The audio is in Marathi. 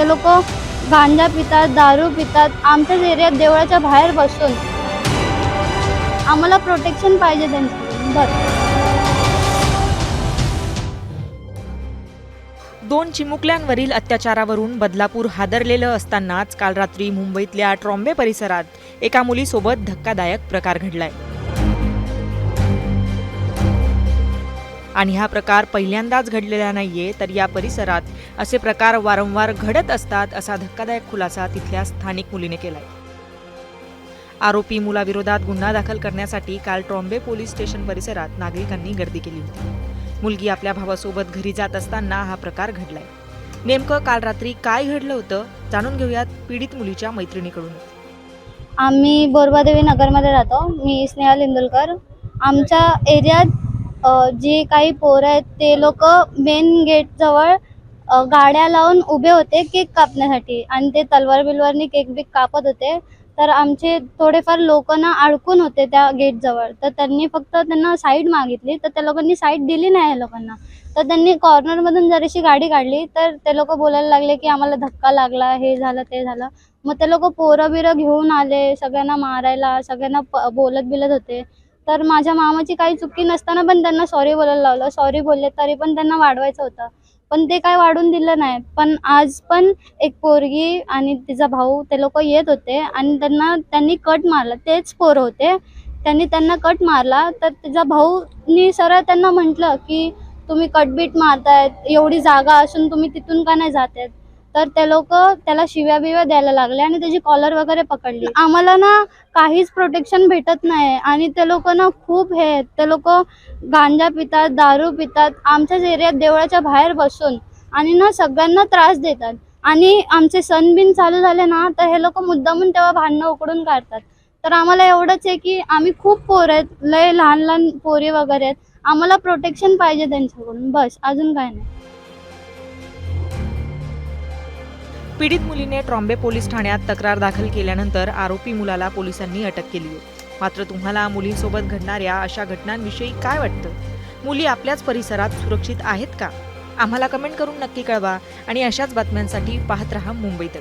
ते लोक गांजा पितात दारू पितात आमच्याच एरियात देवळाच्या बाहेर बसून आम्हाला प्रोटेक्शन पाहिजे त्यांचं बरं दोन चिमुकल्यांवरील अत्याचारावरून बदलापूर हादरलेलं असतानाच काल रात्री मुंबईतल्या ट्रॉम्बे परिसरात एका मुलीसोबत धक्कादायक प्रकार घडलाय. आणि हा प्रकार पहिल्यांदाच घडलेला नाहीये तर या परिसरात असे प्रकार वारंवार घडत असतात असा धक्कादायक खुलासा तिथल्या स्थानिक मुलीने केलाय. आरोपी मुलाविरोधात गुन्हा दाखल करण्यासाठी काल ट्रॉम्बे पोलीस स्टेशन परिसरात नागरिकांनी गर्दी केली होती. मुलगी आपल्या भावासोबत घरी जात असताना हा प्रकार घडलाय. नेमकं काल रात्री काय घडलं होतं जाणून घेऊयात पीडित मुलीच्या मैत्रिणीकडून. आम्ही बोरबादेवी नगरमध्ये राहतो. मी स्नेहा लिंदुलकर. आमच्या एरियात जे काही पोरं आहेत ते लोक मेन गेटजवळ जवळ गाड्या लावून उभे होते केक कापण्यासाठी. आणि ते तलवार बिलवारने केक बिक कापत होते. तर आमचे थोडेफार लोक ना अडकून होते त्या गेटजवळ तर त्यांनी फक्त त्यांना साईड मागितली. तर त्या लोकांनी साईड दिली नाही या लोकांना. तर त्यांनी कॉर्नरमधून जरीशी गाडी काढली तर ते लोक बोलायला लागले की आम्हाला धक्का लागला हे झालं ते झालं. मग ते लोक पोरं बिरं घेऊन आले सगळ्यांना मारायला सगळ्यांना बोलत बिलत होते. तर माझ्या मामाची काही चुकी नसताना पण त्यांना सॉरी बोलायला लावलं. सॉरी बोलले तरी पण त्यांना वाढवायचं होतं. पण ते काय वाढून दिलं नाही. पण आज पण एक पोरगी आणि तिचा भाऊ ते लोक येत होते आणि त्यांना त्यांनी कट मारला. तेच पोरं होते. त्यांनी त्यांना कट मारला. तर तिचा भाऊनी सरळ त्यांना म्हटलं की तुम्ही कटबीट मारतायत. एवढी जागा असून तुम्ही तिथून का नाही जात आहेत? तर ते लोक त्याला शिव्या बिव्या द्यायला लागले आणि त्याची कॉलर वगैरे पकडली. आम्हाला ना काहीच प्रोटेक्शन भेटत नाही आणि ते लोक ना खूप हे आहेत ते लोक गांजा पितात दारू पितात आमच्याच एरियात देवळाच्या बाहेर बसून आणि ना सगळ्यांना त्रास देतात. आणि आमचे सण बिन चालू झाले ना तर हे लोक मुद्दामून तेव्हा भांडणं उकडून काढतात. तर आम्हाला एवढंच आहे की आम्ही खूप पोरं आहेत लय लहान लहान पोरी वगैरे आहेत. आम्हाला प्रोटेक्शन पाहिजे त्यांच्याकडून. बस अजून काय नाही. पीडित मुलीने ट्रॉम्बे पोलीस ठाण्यात तक्रार दाखल केल्यानंतर आरोपी मुलाला पोलिसांनी अटक केली मात्र तुम्हाला मुलींसोबत घडणाऱ्या अशा घटनांविषयी काय वाटतं? मुली आपल्याच परिसरात सुरक्षित आहेत का? आम्हाला कमेंट करून नक्की कळवा आणि अशाच बातम्यांसाठी पाहत रहा मुंबईत